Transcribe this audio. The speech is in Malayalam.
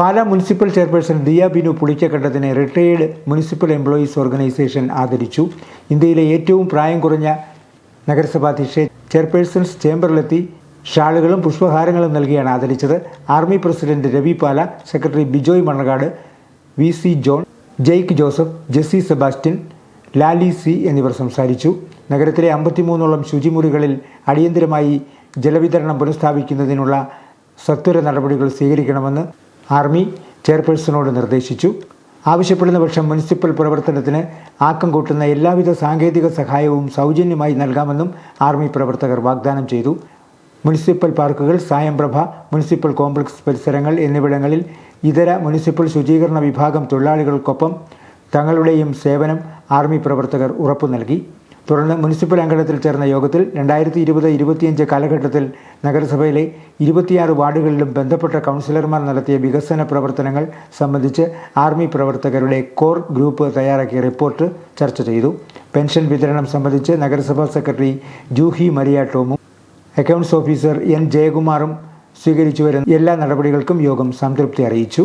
പാലാ മുനിസിപ്പൽ ചെയർപേഴ്സൺ ദിയ ബിനു പുളിക്കക്കണ്ടത്തിനെ റിട്ടയേർഡ് മുനിസിപ്പൽ എംപ്ലോയീസ് ഓർഗനൈസേഷൻ ആദരിച്ചു. ഇന്ത്യയിലെ ഏറ്റവും പ്രായം കുറഞ്ഞ നഗരസഭാധ്യക്ഷ ചെയർപേഴ്സൺസ് ചേംബറിലെത്തി ഷാളുകളും പുഷ്പഹാരങ്ങളും നൽകിയാണ് ആദരിച്ചത്. Army president Ravi Pala secretary Bijoy Mannakad V C John Jake Joseph Jessy Sebastian Lali C എന്നിവർ സംസാരിച്ചു. നഗരത്തിലെ അമ്പത്തിമൂന്നോളം ശുചിമുറികളിൽ അടിയന്തിരമായി ജലവിതരണം പുനഃസ്ഥാപിക്കുന്നതിനുള്ള സത്വര നടപടികൾ സ്വീകരിക്കണമെന്ന് ആർമി ചെയർപേഴ്സണോട് നിർദ്ദേശിച്ചു. ആവശ്യപ്പെടുന്ന പക്ഷം മുനിസിപ്പൽ പ്രവർത്തനത്തിന് ആക്കം കൂട്ടുന്ന എല്ലാവിധ സാങ്കേതിക സഹായവും സൗജന്യമായി നൽകാമെന്നും ആർമി പ്രവർത്തകർ വാഗ്ദാനം ചെയ്തു. മുനിസിപ്പൽ പാർക്കുകൾ സായംപ്രഭ മുനിസിപ്പൽ കോംപ്ലക്സ് പരിസരങ്ങൾ എന്നിവിടങ്ങളിൽ ഇതര മുനിസിപ്പൽ ശുചീകരണ വിഭാഗം തൊഴിലാളികൾക്കൊപ്പം തങ്ങളുടെയും സേവനം ആർമി പ്രവർത്തകർ ഉറപ്പു നൽകി തുടർന്ന് മുനിസിപ്പൽ അങ്കണത്തിൽ ചേർന്ന യോഗത്തിൽ രണ്ടായിരത്തി ഇരുപത് ഇരുപത്തിയഞ്ച് കാലഘട്ടത്തിൽ നഗരസഭയിലെ ഇരുപത്തിയാറ് വാർഡുകളിലും ബന്ധപ്പെട്ട കൗൺസിലർമാർ നടത്തിയ വികസന പ്രവർത്തനങ്ങൾ സംബന്ധിച്ച് ആർമി പ്രവർത്തകരുടെ കോർ ഗ്രൂപ്പ് തയ്യാറാക്കിയ റിപ്പോർട്ട് ചർച്ച ചെയ്തു. പെൻഷൻ വിതരണം സംബന്ധിച്ച് നഗരസഭാ സെക്രട്ടറി ജൂഹി മരിയ ടോമും അക്കൗണ്ട്സ് ഓഫീസർ എൻ ജയകുമാറും സ്വീകരിച്ചു വരുന്ന എല്ലാ നടപടികൾക്കും യോഗം സംതൃപ്തി അറിയിച്ചു.